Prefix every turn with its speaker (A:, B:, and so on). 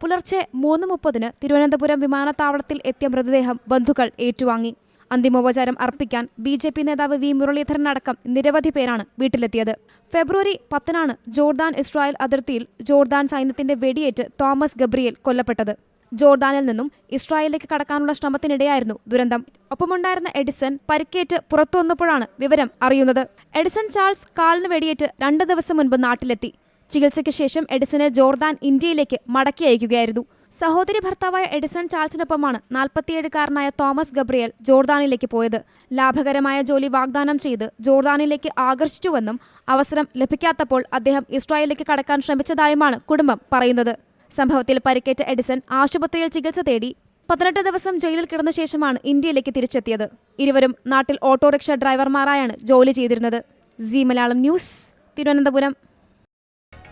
A: പുലർച്ചെ മൂന്ന് മുപ്പതിന് തിരുവനന്തപുരം വിമാനത്താവളത്തിൽ എത്തിയ മൃതദേഹം ബന്ധുക്കൾ ഏറ്റുവാങ്ങി. അന്തിമോപചാരം അർപ്പിക്കാൻ ബി ജെ പി നേതാവ് വി മുരളീധരൻ അടക്കം നിരവധി പേരാണ് വീട്ടിലെത്തിയത്. ഫെബ്രുവരി പത്തിനാണ് ജോർദാൻ ഇസ്രായേൽ അതിർത്തിയിൽ ജോർദാൻ സൈന്യത്തിന്റെ വെടിയേറ്റ് തോമസ് ഗബ്രിയേൽ കൊല്ലപ്പെട്ടത്. ജോർദാനിൽ നിന്നും ഇസ്രായേലിലേക്ക് കടക്കാനുള്ള ശ്രമത്തിനിടെയായിരുന്നു ദുരന്തം. ഒപ്പമുണ്ടായിരുന്ന എഡിസൺ പരിക്കേറ്റ് പുറത്തു വന്നപ്പോഴാണ് വിവരം അറിയുന്നത്. എഡിസൺ ചാൾസ് കാലിന് വെടിയേറ്റ് രണ്ട് ദിവസം മുൻപ് നാട്ടിലെത്തി. ചികിത്സയ്ക്ക് ശേഷം എഡിസനെ ജോർദാൻ ഇന്ത്യയിലേക്ക് മടക്കി അയക്കുകയായിരുന്നു. സഹോദരി ഭർത്താവായ എഡിസൺ ചാൾസിനൊപ്പമാണ് നാൽപ്പത്തിയേഴുകാരനായ തോമസ് ഗബ്രിയേൽ ജോർദാനിലേക്ക് പോയത്. ലാഭകരമായ ജോലി വാഗ്ദാനം ചെയ്ത് ജോർദാനിലേക്ക് ആകർഷിച്ചുവെന്നും അവസരം ലഭിക്കാത്തപ്പോൾ അദ്ദേഹം ഇസ്രായേലിലേക്ക് കടക്കാൻ ശ്രമിച്ചതായുമാണ് കുടുംബം പറയുന്നത്. സംഭവത്തിൽ പരിക്കേറ്റ എഡിസൺ ആശുപത്രിയിൽ ചികിത്സ തേടി പതിനെട്ട് ദിവസം ജയിലിൽ കിടന്ന ശേഷമാണ് ഇന്ത്യയിലേക്ക് തിരിച്ചെത്തിയത്. ഇരുവരും നാട്ടിൽ ഓട്ടോറിക്ഷ ഡ്രൈവർമാരായാണ് ജോലി ചെയ്തിരുന്നത്. Zee Malayalam news Thiruvananthapuram.